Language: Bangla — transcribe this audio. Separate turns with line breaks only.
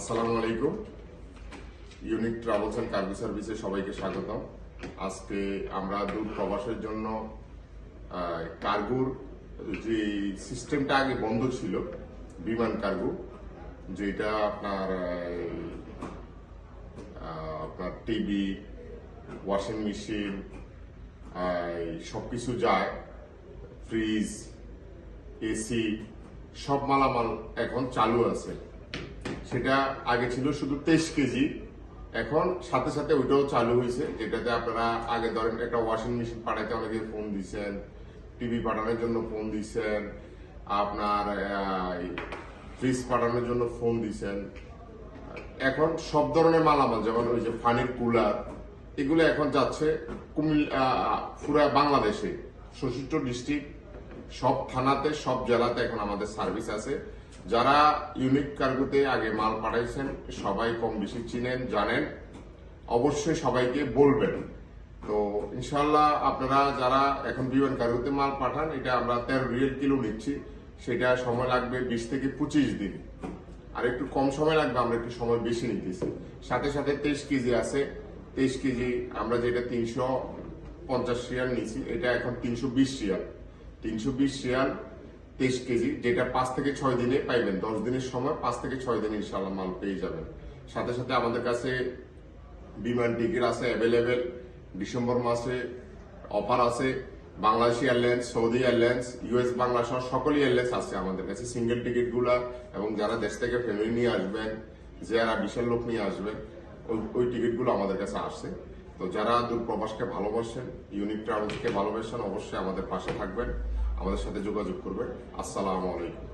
আসসালামু আলাইকুম। ইউনিক ট্রাভেলস অ্যান্ড কার্গো সার্ভিসে সবাইকে স্বাগতম। আজকে আমরা দূর প্রবাসের জন্য কার্গোর যে সিস্টেমটা আগে বন্ধ ছিল, বিমান কার্গো যেটা আপনার আপনার টিভি ওয়াশিং মেশিন সব কিছু যায় ফ্রিজ এসি সব মালামাল এখন চালু আছে। সেটা আগে ছিল শুধু তেইশ কেজি। এখন সাথে সাথে ওইটাও চালু হয়েছে। যেটাতে আপনারা আগে ধরেন একটা ওয়াশিং মেশিন পাঠাইতে অনেকে ফোন দিচ্ছেন টিভি পাঠানোর জন্য ফোন দিচ্ছেন আপনার ফ্রিজ পাঠানোর জন্য ফোন দিছেন। এখন সব ধরনের মালামাল, যেমন ওই যে পানির কুলার এগুলো এখন যাচ্ছে কুমিল পুরা বাংলাদেশে। ষষ্ঠ ডিস্ট্রিক্ট সব থানাতে, সব জেলাতে এখন আমাদের সার্ভিস আছে। যারা ইউনিক কার্গোতে আগে মাল পাঠাইছেন, সবাই কম বেশি চিনেন, জানেন। অবশ্যই সবাইকে বলবেন। তো ইনশাল্লাহ আপনারা যারা এখন বিমান কার্গোতে মাল পাঠান, এটা আমরা তেরো রিয়েল কিলো নিচ্ছি। সেটা সময় লাগবে বিশ থেকে পঁচিশ দিন। আর একটু কম সময় লাগবে, আমরা একটু সময় বেশি নিতেছি। সাথে সাথে তেইশ কেজি আছে। তেইশ কেজি আমরা যেটা তিনশো পঞ্চাশ রিয়াল নিছি এটা এখন তিনশো বিশ রিয়াল। তিনশো বিশ রিয়াল তেইশ কেজি, যেটা পাঁচ থেকে ছয় দিনে পাইবেন। দশ দিনের সময় পাঁচ থেকে ছয় দিনে ইনশাল্লাহ মাল পেয়ে যাবেন। সাথে সাথে আমাদের কাছে বিমান টিকিট আছে অ্যাভেলেবেল ডিসেম্বর মাসে অফার আছে। Bangladesh airlines Saudi airlines US Bangla সহ সকল এয়ারলাইন্স আছে আমাদের কাছে। সিঙ্গেল টিকিটগুলা এবং যারা দেশ থেকে ফ্যামিলি নিয়ে আসবেন, যারা বিশাল লোক নিয়ে আসবেন, ওই ওই টিকিটগুলো আমাদের কাছে আসছে। তো যারা দূর প্রবাসকে ভালোবাসেন ইউনিক ট্রাভেলসকে ভালোবাসেন, অবশ্যই আমাদের পাশে থাকবেন। আমাদের সাথে যোগাযোগ করবেন। আসসালামু আলাইকুম।